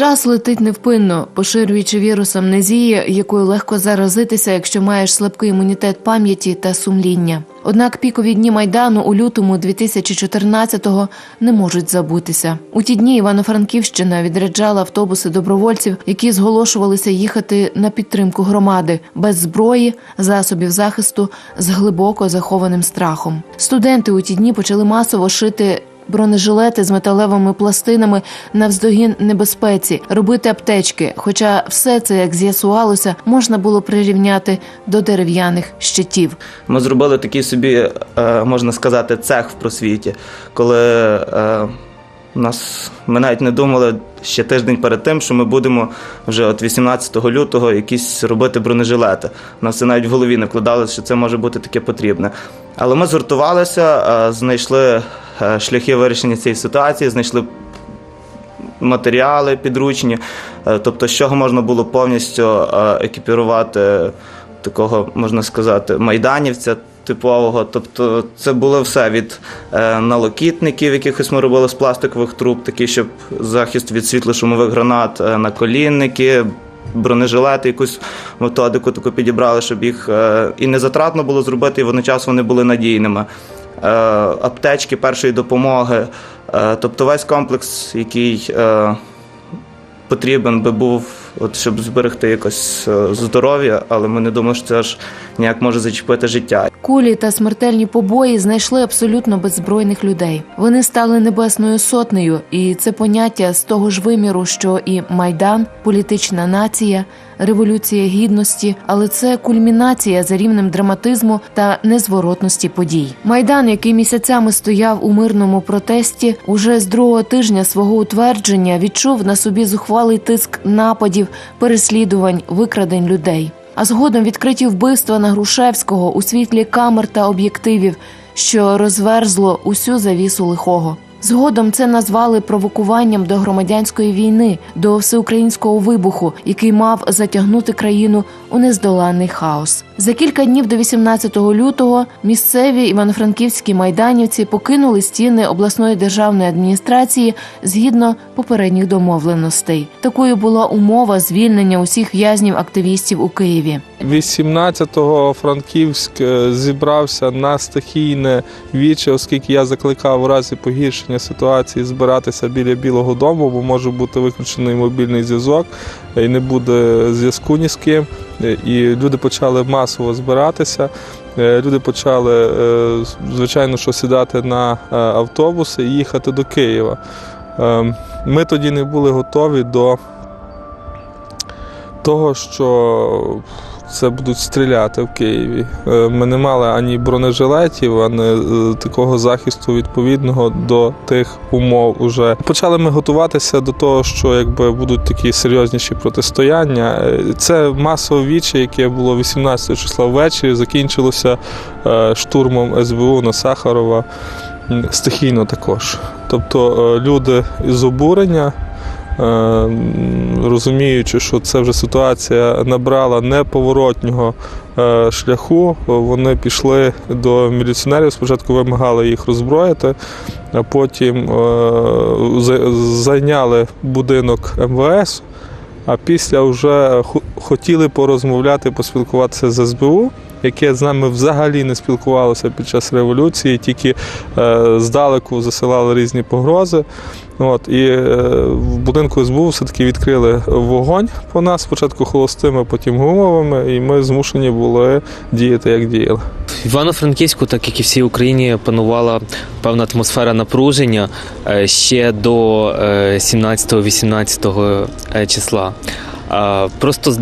Час летить невпинно, поширюючи вірус амнезії, якою легко заразитися, якщо маєш слабкий імунітет пам'яті та сумління. Однак пікові дні майдану у лютому 2014-го не можуть забутися. У ті дні Івано-Франківщина відряджала автобуси добровольців, які зголошувалися їхати на підтримку громади без зброї, засобів захисту з глибоко захованим страхом. Студенти у ті дні почали масово шити бронежилети з металевими пластинами навздогін небезпеці, робити аптечки. Хоча все це, як з'ясувалося, можна було прирівняти до дерев'яних щитів. Ми зробили такий собі, е, можна сказати, цех в просвіті, коли е, нас, ми навіть не думали ще тиждень перед тим, що ми будемо вже от 18 лютого якісь робити бронежилети. Нас це навіть в голові не вкладалося, що це може бути таке потрібне. Але ми згуртувалися, е, знайшли шляхи вирішення цієї ситуації, знайшли матеріали підручні, е, тобто з чого можна було повністю е, екіпірувати такого, можна сказати, майданівця. Типового, тобто це було все від е, налокітників, якихось ми робили з пластикових труб, такі, щоб захист від світлошумових гранат, е, наколінники, бронежилети, якусь методику таку підібрали, щоб їх е, і не затратно було зробити, і водночас вони були надійними. Е, аптечки першої допомоги, е, тобто весь комплекс, який е, потрібен би був, от, щоб зберегти якось здоров'я, але ми не думали, що це аж ніяк може зачепити життя. Кулі та смертельні побої знайшли абсолютно беззбройних людей. Вони стали небесною сотнею, і це поняття з того ж виміру, що і майдан, політична нація, революція гідності, але це кульмінація за рівнем драматизму та незворотності подій. Майдан, який місяцями стояв у мирному протесті, уже з другого тижня свого утвердження відчув на собі зухвалий тиск нападів, переслідувань, викрадень людей. А згодом відкриті вбивства на Грушевського у світлі камер та об'єктивів, що розверзло усю завісу лихого. Згодом це назвали провокуванням до громадянської війни, до всеукраїнського вибуху, який мав затягнути країну у нездоланний хаос. За кілька днів до 18 лютого місцеві івано-франківські майданівці покинули стіни обласної державної адміністрації згідно попередніх домовленостей. Такою була умова звільнення усіх в'язнів активістів у Києві. 18-го Франківськ е, зібрався на стихійне віче, оскільки я закликав у разі погіршення ситуації збиратися біля Білого Дому, бо може бути виключений мобільний зв'язок і не буде зв'язку ні з ким. Е, І люди почали масово збиратися. Е, Люди почали, е, звичайно, що сідати на е, автобуси і їхати до Києва. Ем, Ми тоді не були готові до того, що це будуть стріляти в Києві. Е, Ми не мали ані бронежилетів, ані е, такого захисту відповідного до тих умов. Уже почали ми готуватися до того, що якби будуть такі серйозніші протистояння. Е, Це масове віче, яке було 18 числа ввечері, закінчилося штурмом СБУ на Сахарова. Стихійно також. Тобто люди із обурення розуміючи, що це вже ситуація набрала неповоротнього е, шляху, вони пішли до міліціонерів. Спочатку вимагали їх роззброїти, а потім е, зайняли будинок МВС. А після вже хотіли порозмовляти, поспілкуватися з СБУ, яке з нами взагалі не спілкувалося під час революції, тільки е, здалеку засилали різні погрози. От, і е, в будинку СБУ все-таки відкрили вогонь по нас, спочатку холостими, потім гумовими, і ми змушені були діяти, як діяли. Івано-Франківську, так як і всій Україні, панувала певна атмосфера напруження е, ще до е, 17-18 е, числа. Просто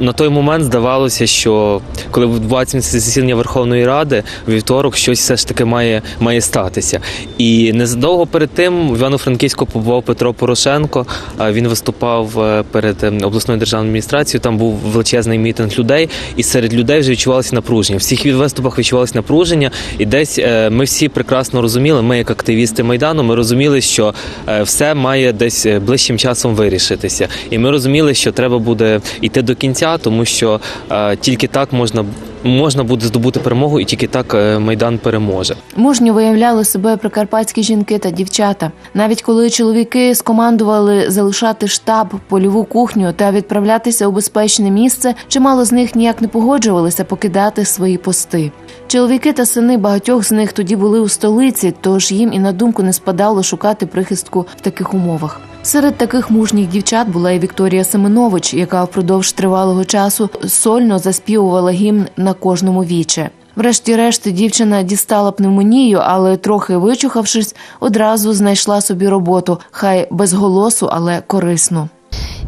на, той момент здавалося, що коли відбувається засідання Верховної Ради, вівторок щось все ж таки має, має статися. І незадовго перед тим в Івано-Франківську побував Петро Порошенко. Він виступав е, перед ем, обласною державною адміністрацією. Там був величезний мітинг людей, і серед людей вже відчувалося напруження. В всіх виступах відчувалося напруження, і десь е, ми всі прекрасно розуміли. Ми, як активісти майдану, ми розуміли, що е, все має десь ближчим часом вирішитися. І ми розуміли, що треба буде йти до кінця, тому що е, тільки так можна можна буде здобути перемогу, і тільки так е, майдан переможе. Мужньо виявляли себе прикарпатські жінки та дівчата. Навіть коли чоловіки скомандували залишати штаб, польову кухню та відправлятися у безпечне місце, чимало з них ніяк не погоджувалися покидати свої пости. Чоловіки та сини багатьох з них тоді були у столиці, тож їм і на думку не спадало шукати прихистку в таких умовах. Серед таких мужніх дівчат була і Вікторія Семенович, яка впродовж тривалого часу сольно заспівувала гімн на кожному віче. Врешті-решт дівчина дістала пневмонію, але трохи вичухавшись, одразу знайшла собі роботу, хай без голосу, але корисну.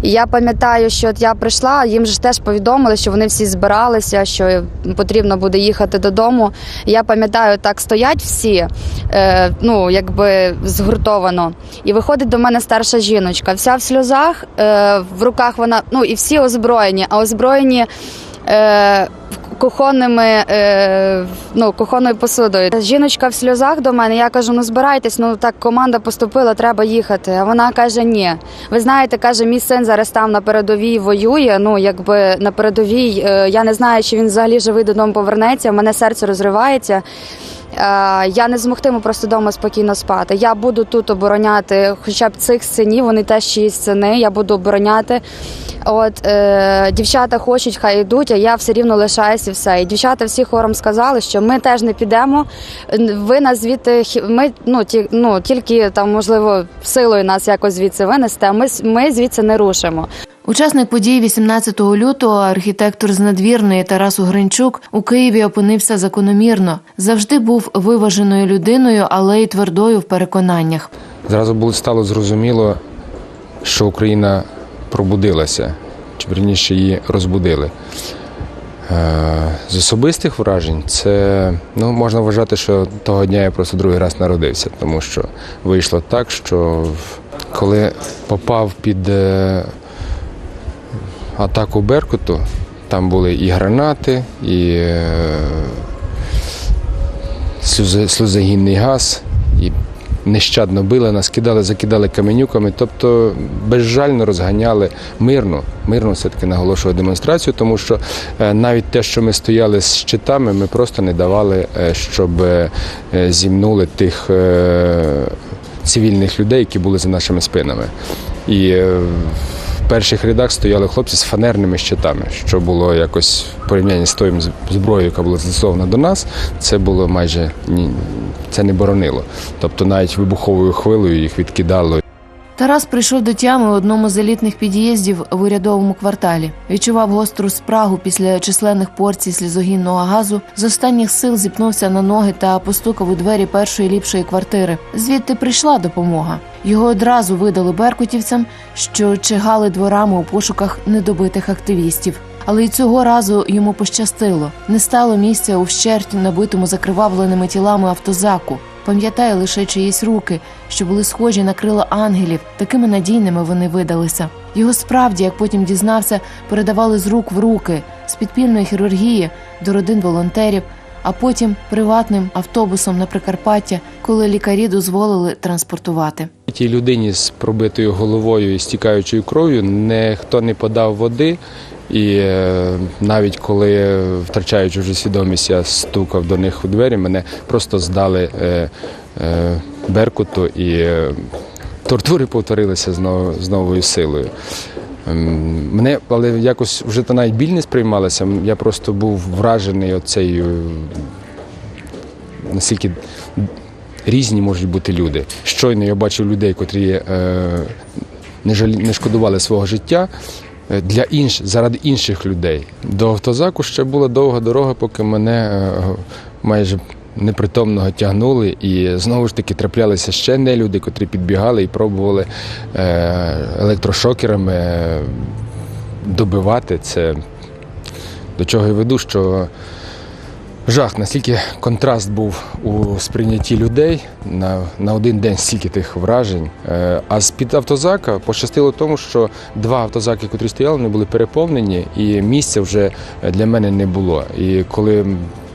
І я пам'ятаю, що от я прийшла, їм ж теж повідомили, що вони всі збиралися, що потрібно буде їхати додому. Я пам'ятаю, так стоять всі, е, ну якби згуртовано. І виходить до мене старша жіночка, вся в сльозах, е, в руках вона, ну і всі озброєні, а озброєні. Е, Кухонними, е, ну, кухонною посудою. Жіночка в сльозах до мене. Я кажу: ну збирайтесь, ну так команда поступила, треба їхати. А вона каже: ні. Ви знаєте, каже, мій син зараз там на передовій воює. Ну якби на передовій. е, я не знаю, чи він взагалі живий додому повернеться. в мене серце розривається. Е, Я не змогтиму просто вдома спокійно спати. Я буду тут обороняти хоча б цих синів, вони теж чиїсь сини. Я буду обороняти. От е, дівчата хочуть, хай йдуть, а я все рівно лишаюся і все. І дівчата всі хором сказали, що ми теж не підемо. Ви нас звідти ми ну ті, ну тільки там можливо силою нас якось звідси винести. А ми ми звідси не рушимо. Учасник подій 18 лютого, архітектор з надвірної Тарас Угринчук у Києві опинився закономірно. Завжди був виваженою людиною, але й твердою в переконаннях. Зразу було стало зрозуміло, що Україна пробудилася, чи верніше її розбудили. Е, З особистих вражень це ну, можна вважати, що того дня я просто другий раз народився, тому що вийшло так, що коли попав під е, атаку Беркуту, там були і гранати, і е, сльозогінний газ, і нещадно били нас, кидали, закидали каменюками, тобто безжально розганяли мирно, мирно все-таки наголошую демонстрацію, тому що е, навіть те, що ми стояли з щитами, ми просто не давали, е, щоб зімнули тих цивільних людей, які були за нашими спинами. І перших рядах стояли хлопці з фанерними щитами, що було якось в порівнянні з тою зброєю, яка була застосована до нас, це було майже ні, це не боронило. Тобто навіть вибуховою хвилею їх відкидало. Тарас прийшов до тями у одному з елітних під'їздів в урядовому кварталі. Відчував гостру спрагу після численних порцій слізогінного газу. З останніх сил зіпнувся на ноги та постукав у двері першої ліпшої квартири. Звідти прийшла допомога. Його одразу видали беркутівцям, що чигали дворами у пошуках недобитих активістів. Але й цього разу йому пощастило. Не стало місця у вщерть набитому закривавленими тілами автозаку. Пам'ятає лише чиїсь руки, що були схожі на крила ангелів, такими надійними вони видалися. Його справді, як потім дізнався, передавали з рук в руки з підпільної хірургії до родин волонтерів, а потім приватним автобусом на Прикарпаття, коли лікарі дозволили транспортувати. Тій людині з пробитою головою і стікаючою кров'ю ніхто не подав води. І е, навіть коли, втрачаючи вже свідомість, я стукав до них у двері, мене просто здали е, е, Беркуту і е, тортури повторилися з, новою силою. Ем, Мене, але якось вже то навіть біль не сприймалася. Я просто був вражений оцею, наскільки різні можуть бути люди. Щойно я бачив людей, котрі е, не, шкодували свого життя е, для інш, заради інших людей. До автозаку ще була довга дорога, поки мене е, майже непритомного тягнули, і знову ж таки траплялися ще не люди, котрі підбігали і пробували е, електрошокерами е, добивати це. До чого я веду, що жах, настільки контраст був у сприйнятті людей на, на один день стільки тих вражень. Е, А з-під автозака пощастило тому, що два автозаки, котрі стояли, вони були переповнені, і місця вже для мене не було. І коли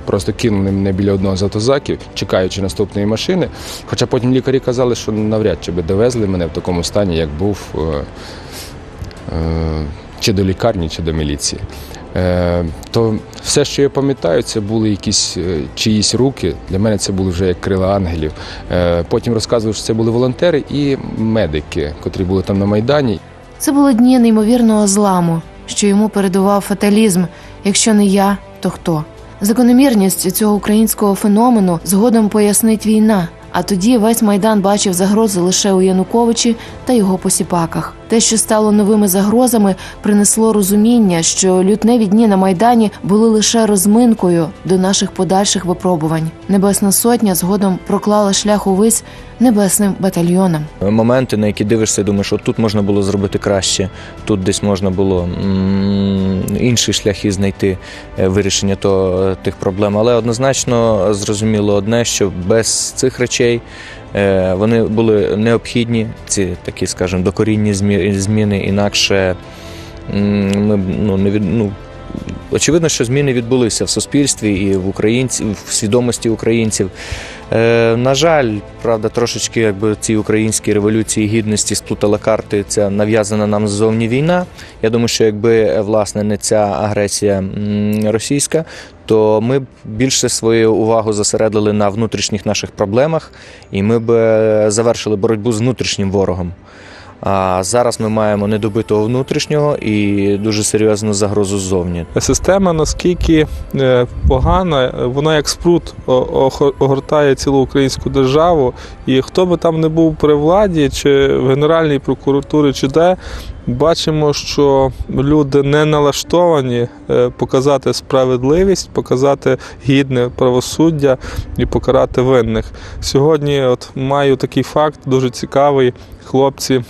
просто кинули мене біля одного з автозаків, чекаючи наступної машини, хоча потім лікарі казали, що навряд чи би довезли мене в такому стані, як був. е, е, Чи до лікарні, чи до міліції. Е, То все, що я пам'ятаю, це були якісь е, чиїсь руки. Для мене це були вже як крила ангелів. Е, Потім розказував, що це були волонтери і медики, котрі були там на Майдані. Це були дні неймовірного зламу, що йому передував фаталізм. Якщо не я, то хто? Закономірність цього українського феномену згодом пояснить війна. А тоді весь майдан бачив загрози лише у Януковичі та його посіпаках. Те, що стало новими загрозами, принесло розуміння, що лютневі дні на майдані були лише розминкою до наших подальших випробувань. Небесна сотня згодом проклала шлях увесь небесним батальйонам. моменти, на які дивишся, і думаєш, от тут можна було зробити краще, тут десь можна було інші шляхи знайти е, вирішення то, тих проблем. Але однозначно зрозуміло одне, що без цих речей е, вони були необхідні, ці такі, скажімо, докорінні зміни, інакше ми ну, не від, ну, Очевидно, що зміни відбулися в суспільстві і в українців, в свідомості українців. Е, на жаль, правда, трошечки якби ці українські революції гідності сплутала карти. Ця нав'язана нам ззовні війна. Я думаю, що якби власне не ця агресія російська, то ми б більше свою увагу зосередили на внутрішніх наших проблемах, і ми б е, завершили боротьбу з внутрішнім ворогом. А зараз ми маємо недобитого внутрішнього і дуже серйозну загрозу ззовні. Система наскільки е, погана, вона як спрут огортає цілу українську державу. І хто би там не був при владі, чи в Генеральній прокуратурі, чи де, бачимо, що люди не налаштовані е, показати справедливість, показати гідне правосуддя і покарати винних. Сьогодні от маю такий факт дуже цікавий. Хлопці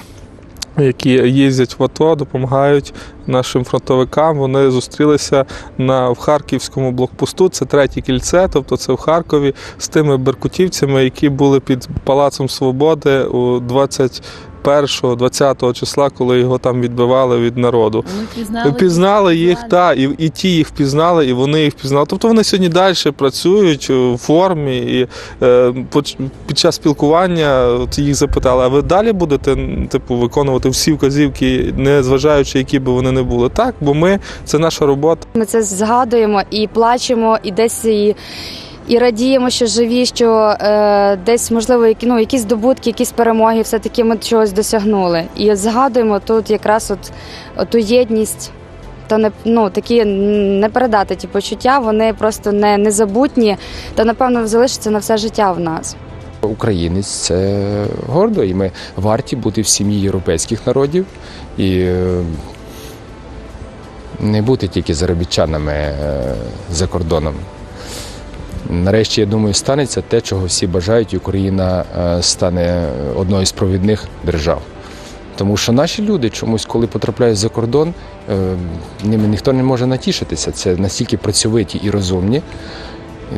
які їздять в АТО, допомагають нашим фронтовикам. Вони зустрілися на в харківському блокпосту. Це третє кільце, тобто це в Харкові, з тими беркутівцями, які були під Палацом Свободи у 21-20 числа, коли його там відбивали від народу. Впізнали їх, та і, і ті їх впізнали, і вони їх впізнали. Тобто вони сьогодні далі працюють у формі, і е, під час спілкування от їх запитали: а ви далі будете типу виконувати всі вказівки, не зважаючи, які би вони не були? Так, бо ми це наша робота. Ми це згадуємо і плачемо, і десь і, і радіємо, що живі, що е, десь можливо які, ну, якісь здобутки, якісь перемоги, все таки ми чогось досягнули. І згадуємо тут якраз от, ту єдність. То не ну такі не передати ті почуття, вони просто не незабутні, та напевно залишаться на все життя в нас. Українець це гордо, і ми варті бути в сім'ї європейських народів і е, не бути тільки заробітчанами е, за кордоном. Нарешті, я думаю, станеться те, чого всі бажають, і Україна е, стане одною з провідних держав. Тому що наші люди чомусь, коли потрапляють за кордон, е, ними ніхто не може натішитися. Це настільки працьовиті і розумні.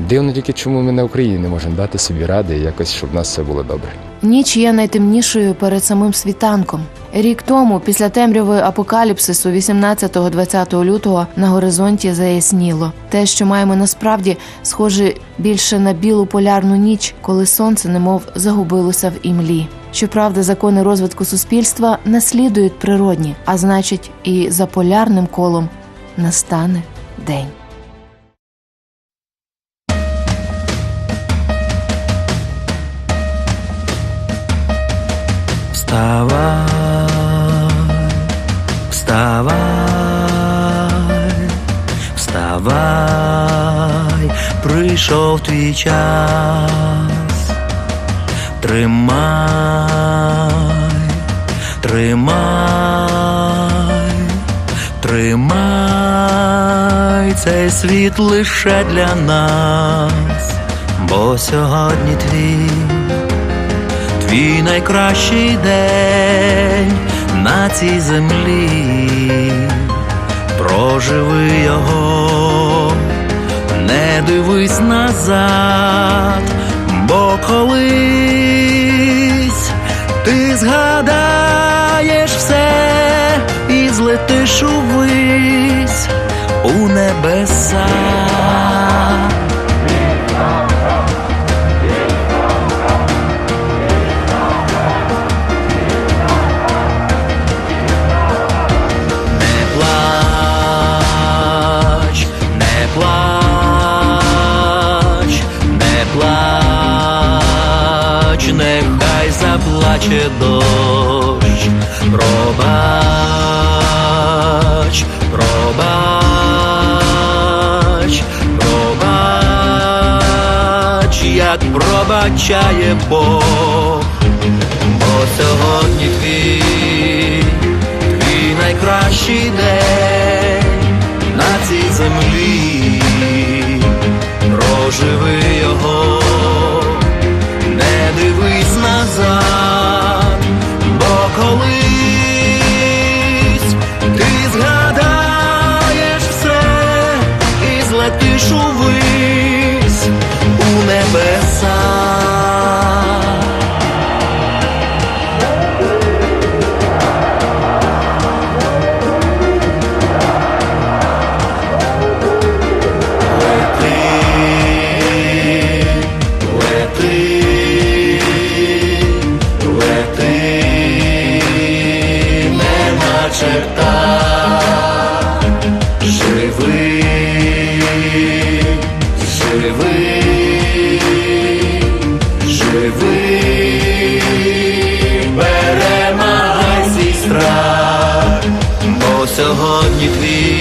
Дивно тільки, чому ми на Україні не можемо дати собі ради, якось, щоб в нас все було добре. Ніч є найтемнішою перед самим світанком. Рік тому, після темряви апокаліпсису, 18-20 лютого, на горизонті заясніло. Те, що маємо насправді, схоже більше на білу полярну ніч, коли сонце немов загубилося в імлі. Щоправда, закони розвитку суспільства наслідують природні, а значить, і за полярним колом настане день. Вставай, вставай, вставай, прийшов твій час. Тримай, тримай, тримай цей світ лише для нас, бо сьогодні твій твій найкращий день на цій землі. Проживи його, не дивись назад, бо колись ти згадаєш все і злетиш увись у небеса. наче дощ, пробач, пробач, пробач, як пробачає Бог, бо сьогодні. Живи, живий, живи, перемагай страх, бо сьогодні твій